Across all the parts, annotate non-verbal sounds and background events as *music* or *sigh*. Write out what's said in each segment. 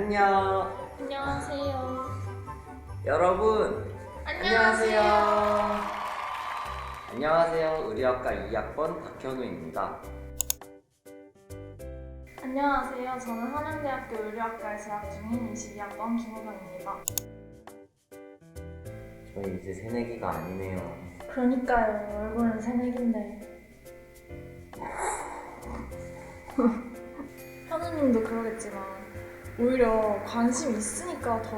안녕. 안녕하세요. 여러분. 안녕하세요. 안녕하세요. 의료학과 2학번 박현우입니다. 안녕하세요. 저는 한양대학교 의료학과에 재학 중인 22학번 김호경입니다. 저희 이제 새내기가 아니네요. 그러니까요. 얼굴은 새내기인데. *laughs* 현우님도 그러겠지만 오히려 관심 있으니까 더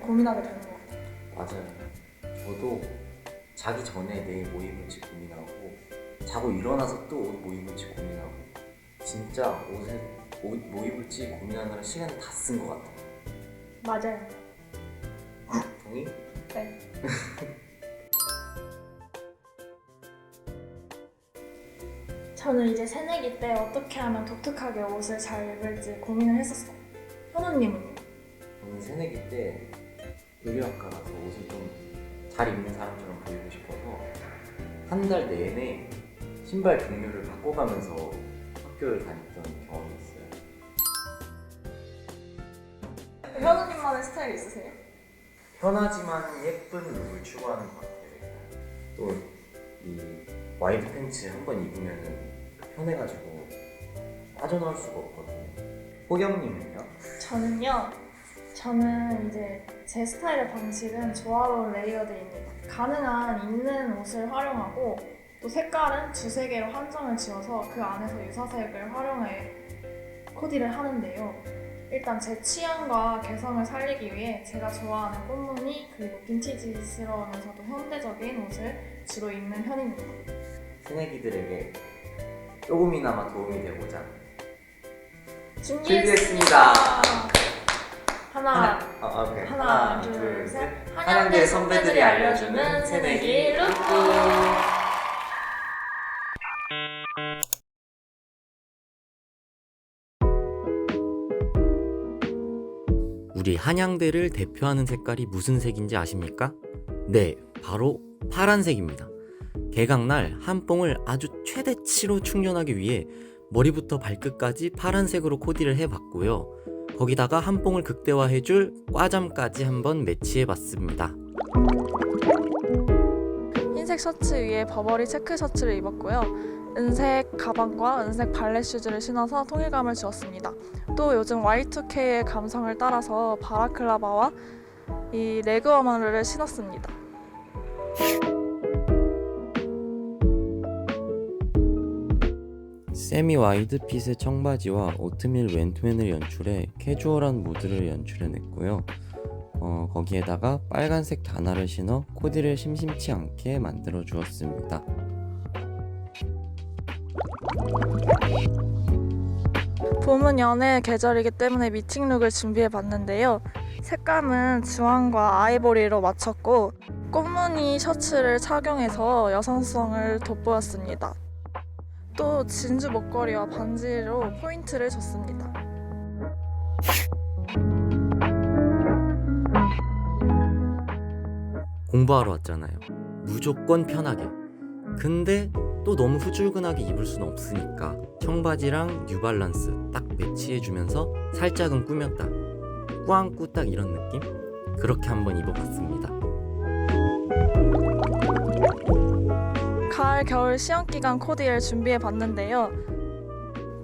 고민하게 되는 것 같아요. 맞아요. 저도 자기 전에 내일 뭐 입을지 고민하고 자고 일어나서 또 옷 뭐 입을지 고민하고 진짜 옷에 옷뭐 입을지 고민하느라 시간을 다 쓴 것 같아요. 맞아요. 동의? 네. *laughs* 저는 이제 새내기 때 어떻게 하면 독특하게 옷을 잘 입을지 고민을 했었어요. 현우님은요? 저는 새내기 때 의료학과 가서 옷을 좀 잘 입는 사람처럼 보이고 싶어서 한 달 내내 신발 종류를 바꿔가면서 학교를 다녔던 경험이 있어요. 현우님만의 스타일 있으세요? 편하지만 예쁜 룩을 추구하는 것 같아요. 또 이 와이드 팬츠 한 번 입으면 편해가지고 빠져나올 수가 없거든요. 호경님은요? 저는요. 저는 이제 제 스타일의 방식은 조화로운 레이어드입니다. 가능한 있는 옷을 활용하고 또 색깔은 두세 개로 한정을 지어서 그 안에서 유사색을 활용해 코디를 하는데요. 일단 제 취향과 개성을 살리기 위해 제가 좋아하는 꽃무늬 그리고 빈티지스러우면서도 현대적인 옷을 주로 입는 편입니다. 새내기들에게 조금이나마 도움이 되고자 준비했습니다. 하나, 아, 아, 오케이. 하나, 둘, 셋. 한양대 선배들이 알려주는 새내기 룩북. 우리 한양대를 대표하는 색깔이 무슨 색인지 아십니까? 네, 바로 파란색입니다. 개강날 한 뽕을 아주 최대치로 충전하기 위해 머리부터 발끝까지 파란색으로 코디를 해봤고요. 거기다가 한 뽕을 극대화해줄 과잠까지 한번 매치해봤습니다. 흰색 셔츠 위에 버버리 체크 셔츠를 입었고요. 은색 가방과 은색 발렛 슈즈를 신어서 통일감을 주었습니다. 또 요즘 Y2K의 감성을 따라서 바라클라바와 이 레그 어머를 신었습니다. 세미 와이드 핏의 청바지와 오트밀 웬투맨을 연출해 캐주얼한 무드를 연출해냈고요. 어, 거기에다가 빨간색 단화를 신어 코디를 심심치 않게 만들어 주었습니다. 봄은 연애 계절이기 때문에 미팅 룩을 준비해 봤는데요. 색감은 주황과 아이보리로 맞췄고 꽃무늬 셔츠를 착용해서 여성성을 돋보였습니다. 또 진주 목걸이와 반지로 포인트를 줬습니다. 공부하러 왔잖아요. 무조건 편하게. 근데 또 너무 후줄근하게 입을 수는 없으니까 청바지랑 뉴발란스 딱 매치해주면서 살짝은 꾸몄다. 꾸안꾸 딱 이런 느낌? 그렇게 한번 입어봤습니다. 겨울 시험 기간 코디를 준비해 봤는데요.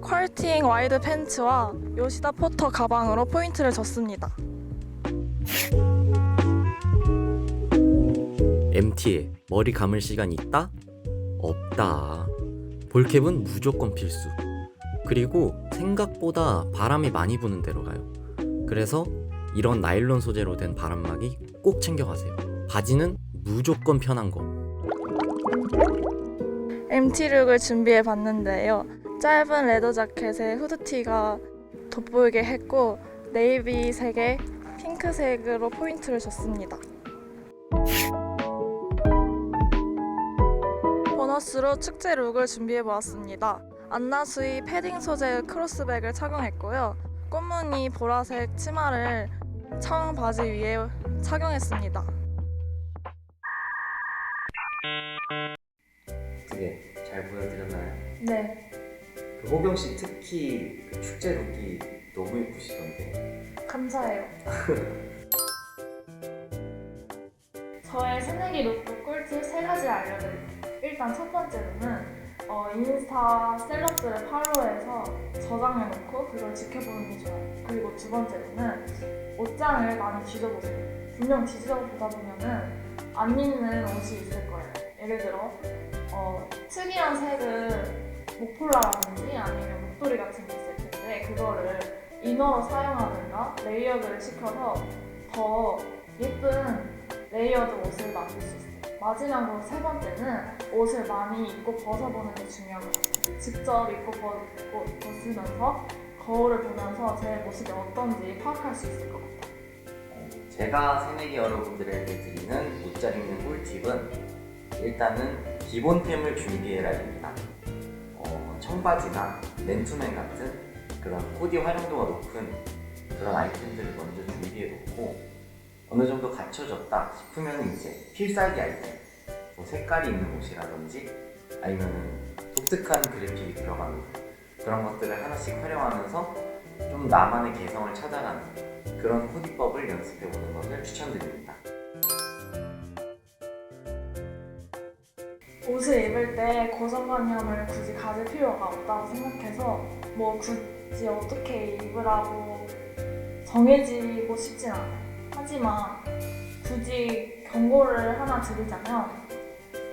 퀄팅 와이드 팬츠와 요시다 포터 가방으로 포인트를 줬습니다. MT에 머리 감을 시간 있다? 없다. 볼캡은 무조건 필수. 그리고 생각보다 바람이 많이 부는 데로 가요. 그래서 이런 나일론 소재로 된 바람막이 꼭 챙겨가세요. 바지는 무조건 편한 거. MT룩을 준비해 봤는데요. 짧은 레더 자켓에 후드티가 돋보이게 했고 네이비색에 핑크색으로 포인트를 줬습니다. 보너스로 축제 룩을 준비해 보았습니다. 안나수이 패딩 소재의 크로스백을 착용했고요. 꽃무늬 보라색 치마를 청 바지 위에 착용했습니다. 잘 보여드렸나요? 네. 그 호경 씨 특히 그 축제 룩이 너무 예쁘시던데 감사해요. *laughs* 저의 새내기 룩북 꿀팁 세 가지 알려드릴게요. 일단 첫 번째로는 어, 인스타 셀럽들을 팔로우해서 저장해놓고 그걸 지켜보는 게 좋아요. 그리고 두 번째로는 옷장을 많이 뒤져보세요. 분명 뒤져보다 보면은 안 입는 옷이 있을 거예요. 예를 들어 어, 특이한 색을 목폴라라든지 아니면 목도리 같은 게 있을 텐데 그거를 이너로 사용하든가 레이어드를 시켜서 더 예쁜 레이어드 옷을 만들 수 있어요. 마지막으로 세 번째는 옷을 많이 입고 벗어보는 게 중요한 것 같아요. 직접 입고 벗고 벗으면서 거울을 보면서 제 모습이 어떤지 파악할 수 있을 것 같아요. 어, 제가 새내기 여러분들에게 드리는 옷 잘 입는 꿀팁은 일단은 기본템을 준비해라입니다. 어, 청바지나 맨투맨 같은 그런 코디 활용도가 높은 그런 아이템들을 먼저 준비해 놓고 어느 정도 갖춰졌다 싶으면 이제 필살기 아이템, 뭐 색깔이 있는 옷이라든지 아니면 독특한 그래픽이 들어가는 그런 것들을 하나씩 활용하면서 좀 나만의 개성을 찾아가는 그런 코디법을 연습해 보는 것을 추천드립니다. 옷을 입을 때 고정관념을 굳이 가질 필요가 없다고 생각해서 뭐 굳이 어떻게 입으라고 정해지고 싶진 않아요. 하지만 굳이 경고를 하나 드리자면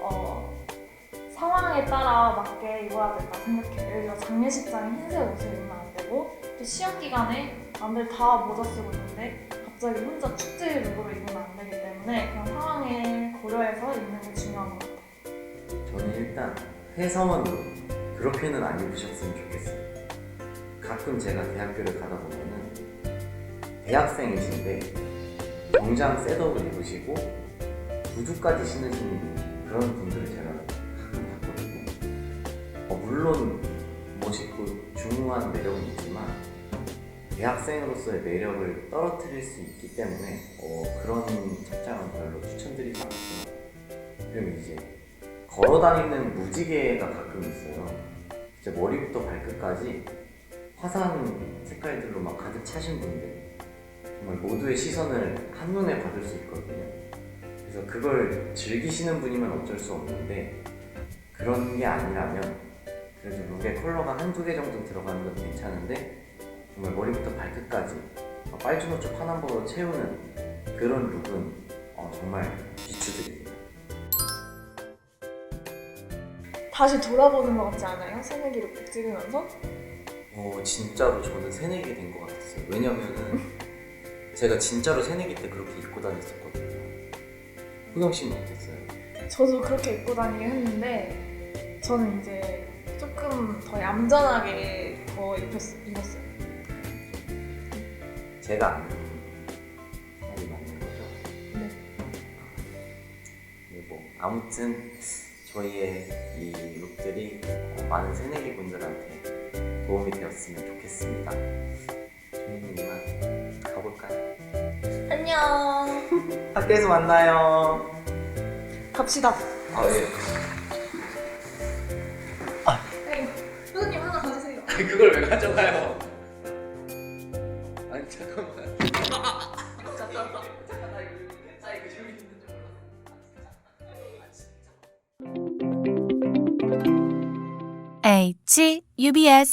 어, 상황에 따라 맞게 입어야 된다 생각해요. 예를 들어 장례식장에 흰색 옷을 입으면 안 되고 또 시험 기간에 남들 다 모자 쓰고 있는데 갑자기 혼자 축제 룩으로 입으면 안 되기 때문에 그런 상황을 고려해서 입는 게 중요한 것 같아요. 저는 일단 회사원으로 그렇게는 안 입으셨으면 좋겠어요. 가끔 제가 대학교를 가다 보면은 대학생이신데 정장 셋업을 입으시고 구두까지 신으신 그런 분들을 제가 가끔 봤거든요. 어, 물론 멋있고 중후한 매력은 있지만 대학생으로서의 매력을 떨어뜨릴 수 있기 때문에 어, 그런 착장은 별로 추천드리지 않고요. 그리고 이제 걸어 다니는 무지개가 가끔 있어요. 진짜 머리부터 발끝까지 화사한 색깔들로 막 가득 차신 분들. 정말 모두의 시선을 한눈에 받을 수 있거든요. 그래서 그걸 즐기시는 분이면 어쩔 수 없는데 그런 게 아니라면 그래도 룩의 컬러가 한두 개 정도 들어가는 건 괜찮은데 정말 머리부터 발끝까지 빨주노초 파남보로 채우는 그런 룩은 어, 정말 비추드립니다. 다시 돌아보는 것 같지 않아요? 새내기를 꼭 찍으면서? 어 진짜로 저는 새내기 된 것 같았어요. 왜냐면은 제가 진짜로 새내기 때 그렇게 입고 다녔었거든요. 후경 씨는 어땠어요? 저도 그렇게 입고 다니긴 했는데 저는 이제 조금 더 얌전하게 더 입혔, 입었어요. 제가 아는 스타일이 맞는 거죠? 네. 네, 뭐 아무튼 저희의 이 룩들이 어, 많은 새내기 분들한테 도움이 되었으면 좋겠습니다. 저희는 이만 가볼까요? 안녕. *laughs* 학교에서 만나요. 갑시다. 아 예. 선생님 하나 가주세요. *laughs* 그걸 왜 가져가요? H UBS